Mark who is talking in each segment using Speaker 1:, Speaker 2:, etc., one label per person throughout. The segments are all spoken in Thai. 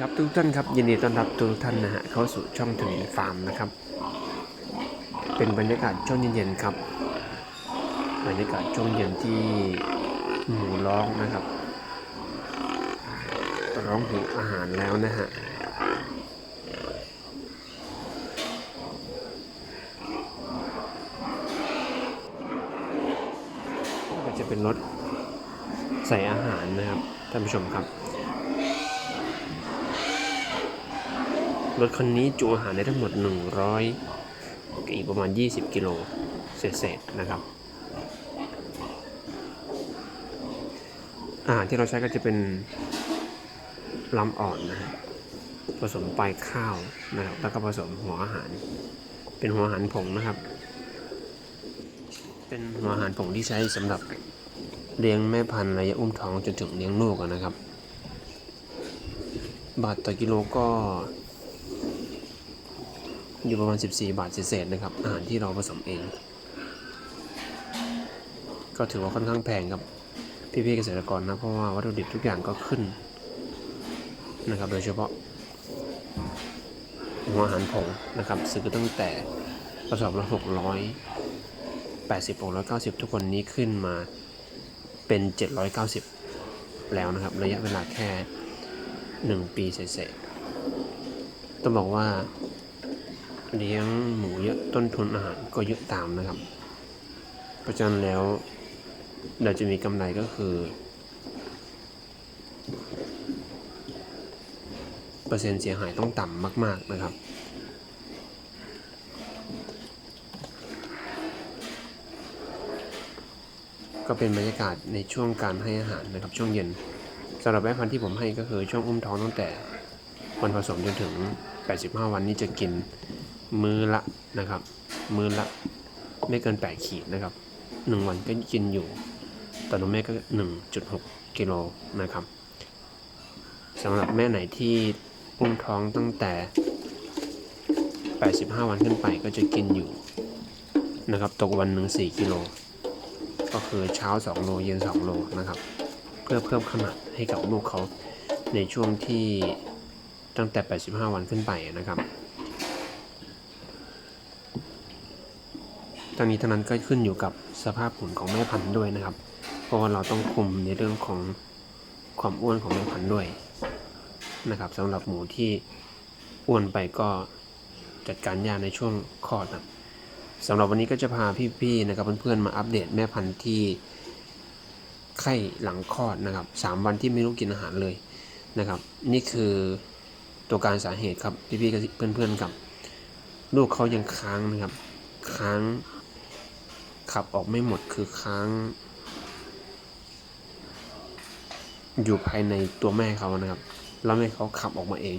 Speaker 1: ครับทุกท่านครับยินดีต้อนรับทุกท่านนะฮะเข้าสู่ช่องทวินฟาร์มนะครับ เป็นบรรยากาศช่วงเย็นๆครับ บรรยากาศช่วงเย็นที่หมูร้องนะครับ ร้องหิวอาหารแล้วนะฮะก็จะเป็นรถใส่อาหารนะครับท่านผู้ชมครับ รถคันนี้จุอาหารได้ทั้งหมด 100อีกประมาณ 20 กิโลเศษๆนะครับ อาหารที่เราใช้ก็จะเป็นลำอ่อนนะผสมปลายข้าวนะครับ แล้วก็ผสมหัวอาหาร เป็นหัวอาหารผงนะครับ เป็นหัวอาหารผงที่ใช้สำหรับเลี้ยงแม่พันธุ์ระยะอุ้มท้องจนถึงเลี้ยงลูกนะครับ บาทต่อกิโลก็ อยู่ประมาณ 14 บาทเศษนะครับ อาหารที่เราผสมเอง ก็ถือว่าค่อนข้างแพงครับพี่ๆเกษตรกรนะเพราะว่าวัตถุดิบทุกอย่างก็ขึ้นนะครับ โดยเฉพาะหัวอาหารผงนะครับ ซื้อตั้งแต่กระสอบละ600 80 690ทุกคนนี้ขึ้นมาเป็น790แล้วนะครับ ระยะเวลาแค่1ปีเศษต้องบอกว่า เลี้ยงหมูเยอะต้นทุนอาหารก็เยอะตามนะครับเพราะฉะนั้นแล้วเราจะมีกำไรก็คือ เปอร์เซ็นต์เสียหายต้องต่ำมาก ๆนะครับก็เป็นบรรยากาศในช่วงการให้อาหารนะครับช่วงเย็นสำหรับแม่พันธุ์ที่ผมให้ก็คือช่วงอุ้มท้องตั้งแต่วันผสมจนถึง 85 วันนี้จะกิน มือละนะครับ มือละไม่เกิน 8 ขีดนะครับ 1 วันก็กินอยู่ต่อนมแม่ก็ 1.6 กิโลนะครับสำหรับแม่ไหนที่อุ้มท้องตั้งแต่ 85 วันขึ้นไปก็จะกินอยู่นะครับ ตกวันหนึ่ง4กิโล ก็คือเช้า 2 โล เย็น 2 โลนะครับ เพื่อเพิ่มขนาดให้กับลูกเขาในช่วงที่ตั้งแต่ 85 วันขึ้นไปนะครับ ทั้งนี้ทั้งนั้นก็ขึ้นอยู่กับสภาพหุ่นของแม่พันธุ์ด้วยนะครับ เพราะว่าเราต้องคุมในเรื่องของความอ้วนของแม่พันธุ์ด้วยนะครับสำหรับหมูที่อ้วนไปก็จัดการยากในช่วงคลอดนะสำหรับวันนี้ก็จะพาพี่ๆนะครับเพื่อนๆมาอัปเดตแม่พันธุ์ที่ไข้หลังคลอดนะครับสามวันที่ไม่รู้กินอาหารเลยนะครับ นี่คือตัวการสาเหตุครับพี่ๆกับเพื่อนๆกับลูกเขายังค้างนะครับ ค้าง ขับออกไม่หมดคือค้าง อยู่ภายในตัวแม่เขานะครับ แล้วแม่เขาขับออกมาเอง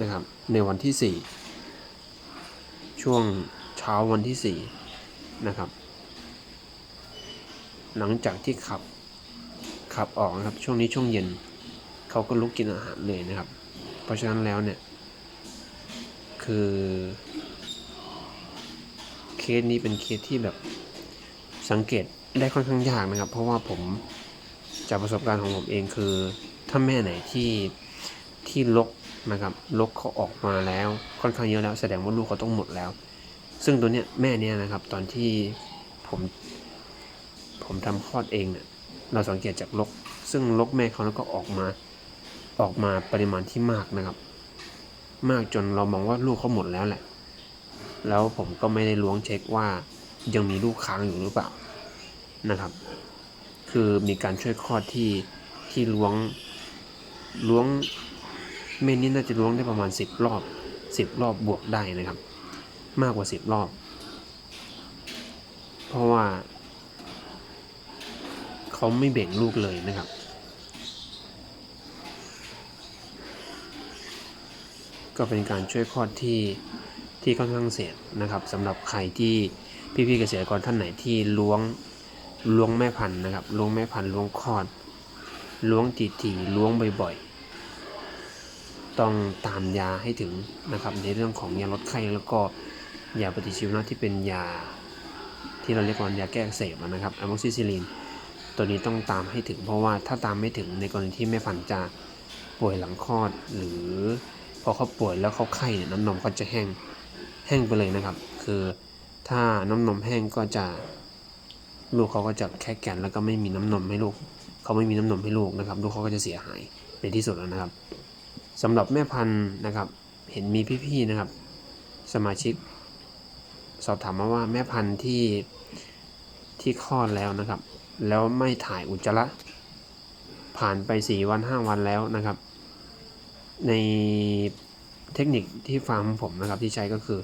Speaker 1: นะครับ ในวันที่ 4 ช่วงเช้าวันที่ 4 นะครับ หลังจากที่ขับขับออกนะครับ ช่วงนี้ช่วงเย็นเขาก็ลุกกินอาหารเลยนะครับ เพราะฉะนั้นแล้วเนี่ยคือเคสนี้เป็นเคสที่แบบ สังเกตได้ค่อนข้างยากนะครับ เพราะว่าผมจากประสบการณ์ของผมเองคือ ถ้าแม่ไหนที่ที่ลกนะครับลกเขาออกมาแล้วค่อนข้างเยอะแล้ว แสดงว่าลูกเขาต้องหมดแล้ว ซึ่งตัวเนี้ยแม่เนี้ยนะครับ ตอนที่ผมผมทำคลอดเองเนี่ยเราสังเกตจากลก ซึ่งลกแม่เขาแล้วก็ออกมาออกมาปริมาณที่มากนะครับ มากจนเรามองว่าลูกเขาหมดแล้วแหละ แล้วผมก็ไม่ได้ล้วงเช็คว่า ยังมีลูกค้างอยู่หรือเปล่านะครับ คือมีการช่วยคลอดที่ที่ล้วงล้วงเมนนี่น่าจะล้วงได้ประมาณสิบรอบสิบรอบบวกได้นะครับ มากกว่าสิบรอบ เพราะว่าเขาไม่เบ่งลูกเลยนะครับก็เป็นการช่วยคลอดที่ที่ค่อนข้างเสี่ยงนะครับสำหรับใครที่ พี่ๆเกษตรกรท่านไหนที่ล้วงล้วงแม่พันธุ์นะครับล้วงแม่พันธุ์ล้วงคลอดล้วงทีๆล้วงบ่อยๆ ต้องตามยาให้ถึงนะครับ ในเรื่องของยาลดไข้แล้วก็ยาปฏิชีวนะที่เป็นยาที่เราเรียกว่ายาแก้อักเสบนะครับอะโมซิซิลินตัวนี้ต้องตามให้ถึงเพราะว่าถ้าตามไม่ถึงในกรณีที่แม่พันธุ์จะป่วยหลังคลอด หรือพอเขาป่วยแล้วเขาไข้เนี่ยน้ำนมเขาจะแห้งแห้งไปเลยนะครับ คือ ถ้าน้ำนมแห้งก็จะลูกเขาก็จะแค่แก่นแล้วก็ไม่มีน้ำนมให้ลูก เขาไม่มีน้ำนมให้ลูกนะครับ ลูกเขาก็จะเสียหายในที่สุดแล้วนะครับสำหรับแม่พันธุ์นะครับ เห็นมีพี่ๆนะครับ สมาชิก สอบถามมาว่าแม่พันธุ์ที่ที่คลอดแล้วนะครับ แล้วไม่ถ่ายอุจจาระผ่านไป 4 วัน 5 วันแล้วนะครับ ในเทคนิคที่ฟาร์มผมนะครับที่ใช้ก็คือ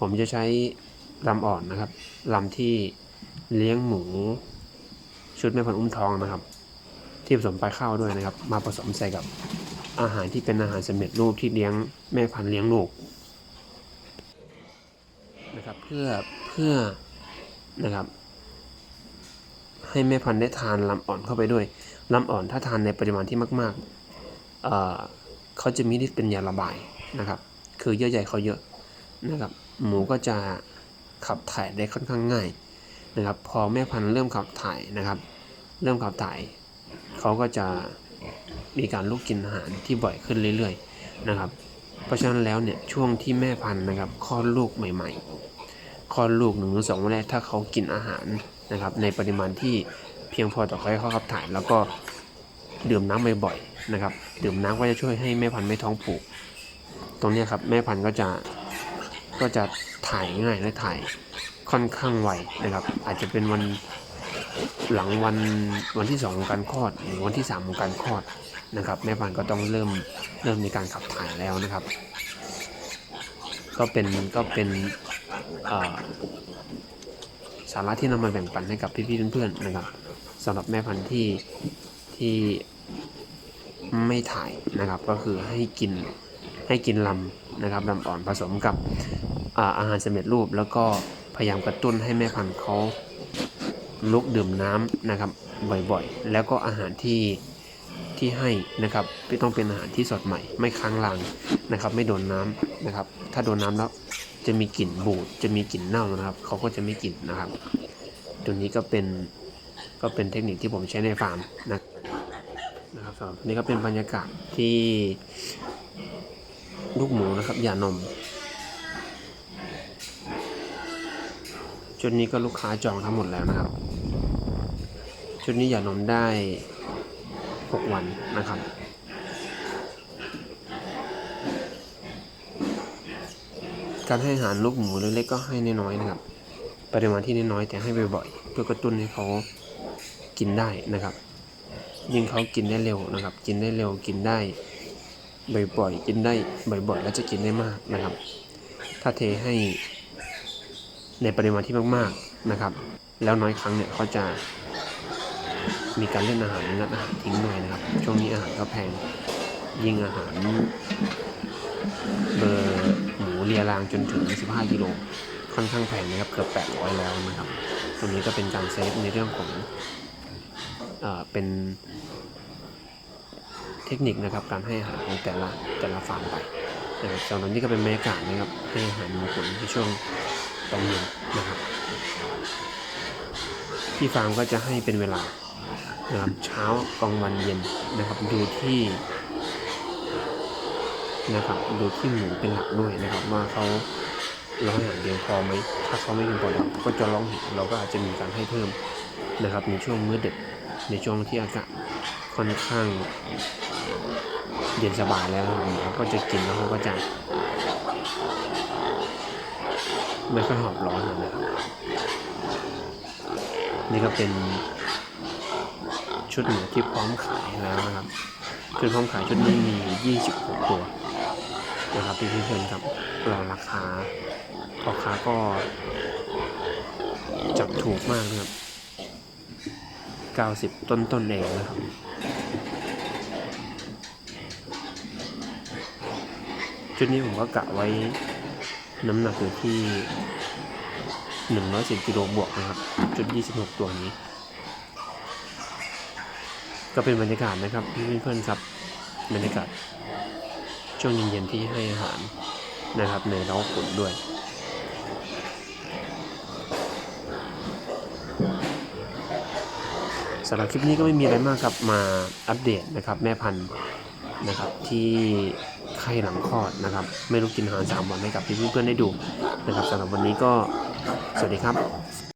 Speaker 1: ผมจะใช้ ลำอ่อนนะครับลำที่เลี้ยงหมู ชุดแม่พันธุ์อุ้มทองนะครับ ที่ผสมปลายข้าวด้วยนะครับ มาผสมใส่กับอาหารที่เป็นอาหารสำเร็จรูปที่เลี้ยงแม่พันธุ์เลี้ยงลูกนะครับเพื่อเพื่อนะครับ ให้แม่พันธุ์ได้ทานลำอ่อนเข้าไปด้วยลำอ่อนถ้าทานในปริมาณที่มากๆเเขาจะมีฤทธิ์เป็นยาระบายนะครับ คือเยื่อใยเขาเยอะนะครับ หมูก็จะ ขับถ่ายได้ค่อนข้างง่ายนะครับ พอแม่พันธุ์เริ่มขับถ่ายนะครับ เริ่มขับถ่ายเขาก็จะมีการลุกกินอาหารที่บ่อยขึ้นเรื่อยๆนะครับ เพราะฉะนั้นแล้วเนี่ยช่วงที่แม่พันธุ์นะครับคลอดลูกใหม่ ๆคลอดลูกหนึ่งหรือสองวันแรกถ้าเขากินอาหารนะครับ ในปริมาณที่เพียงพอต่อให้เขาขับถ่าย แล้วก็ดื่มน้ำบ่อยๆนะครับ ดื่มน้ำก็จะช่วยให้แม่พันธุ์ไม่ท้องผูก ตรงนี้ครับแม่พันธุ์ก็จะ ก็จะถ่ายง่ายและถ่ายค่อนข้างไวนะครับ อาจจะเป็นวันหลังวันวันที่สองของการคลอดหรือวันที่สามของการคลอดนะครับ แม่พันธุ์ก็ต้องเริ่มเริ่มมีการขับถ่ายแล้วนะครับ ก็เป็นก็เป็นสาระที่นำมาแบ่งปันให้กับพี่ๆเพื่อนๆนะครับสำหรับแม่พันธุ์ที่ที่ไม่ถ่ายนะครับ ก็คือให้กินให้กินลำ นะครับลำอ่อนผสมกับอาอาหารสำเร็จรูป แล้วก็พยายามกระตุ้นให้แม่พันธุ์เขาลุกดื่มน้ำนะครับบ่อยๆ แล้วก็อาหารที่ที่ให้นะครับไม่ต้องเป็นอาหารที่สดใหม่ ไม่ค้างลางนะครับ ไม่โดนน้ำนะครับ ถ้าโดนน้ำแล้วจะมีกลิ่นบูดจะมีกลิ่นเน่านะครับเขาก็จะไม่กินนะครับ ตัวนี้ก็เป็นก็เป็นเทคนิคที่ผมใช้ในฟาร์มนะนะครับสำหรับนี่ก็เป็นบรรยากาศที่ ลูกหมูนะครับหย่านมชุดนี้ก็ลูกค้าจองทั้งหมดแล้วนะครับชุดนี้หย่านมได้ 6 วันนะครับการให้อาหารลูกหมูเล็กๆก็ให้น้อยๆนะครับ ปริมาณที่น้อยๆแต่ให้บ่อยๆเพื่อกระตุ้นให้เขากินได้นะครับ ยิ่งเขากินได้เร็วนะครับ กินได้เร็วกินได้ บ่อยๆ กินได้บ่อยๆ แล้วจะกินได้มากนะครับ ถ้าเทให้ในปริมาณที่มากๆนะครับ แล้วน้อยครั้งเนี่ยเขาจะมีการเล่นอาหารงัดอาหารทิ้งด้วยนะครับ ช่วงนี้อาหารก็แพงยิ่งอาหารเบอร์หมูเรียรางจนถึง 15กิโลค่อนข้างแพงนะครับเกือบ800แล้วนะครับ ตรงนี้ก็เป็นการเซฟในเรื่องของเอ่อเป็น เทคนิคนะครับการให้อาหารของแต่ละแต่ละฟาร์มไปนะครับสำหรับนี้ก็เป็นบรรยากาศนะครับให้อาหารหมูขุนในช่วงตอนเย็นนะครับที่ฟาร์มก็จะให้เป็นเวลานะครับเช้ากลางวันเย็นนะครับดูที่นะครับดูที่หมูเป็นหลักด้วยนะครับว่าเขาร้องอาหารเพียงพอไหมถ้าเขาไม่เพียงพอเราก็จะร้องเห็นเราก็อาจจะมีการให้เพิ่มนะครับในช่วงมื้อดึกในช่วงที่อากาศค่อนข้าง เย็นสบายแล้วหมอก็จะกินแล้วเขาก็จะไม่ค่อยหอบร้อนนะครับนี่ก็เป็นชุดหมูที่พร้อมขายแล้วนะครับคือพร้อมขายชุดนี้มี 26 ตัวนะครับพี่เพื่อนๆครับรอราคาพ่อค้าก็จับถูกมากนะครับ 90 ต้นต้นๆเองนะครับ ชุดนี้ผมก็กะไว้น้ำหนักอยู่ที่110กิโลบวกนะครับชุด26ตัวนี้ ก็เป็นบรรยากาศนะครับเพื่อนๆครับบรรยากาศช่วงเย็นๆที่ให้อาหารนะครับในเล้าขุนด้วยสำหรับคลิปนี้ก็ไม่มีอะไรมากครับมาอัปเดตนะครับแม่พันธุ์นะครับที่ ไข้หลังคลอดนะครับ ไม่รู้กินอาหารสามวันให้กับเพื่อนๆได้ดูนะครับสำหรับวันนี้ก็สวัสดีครับ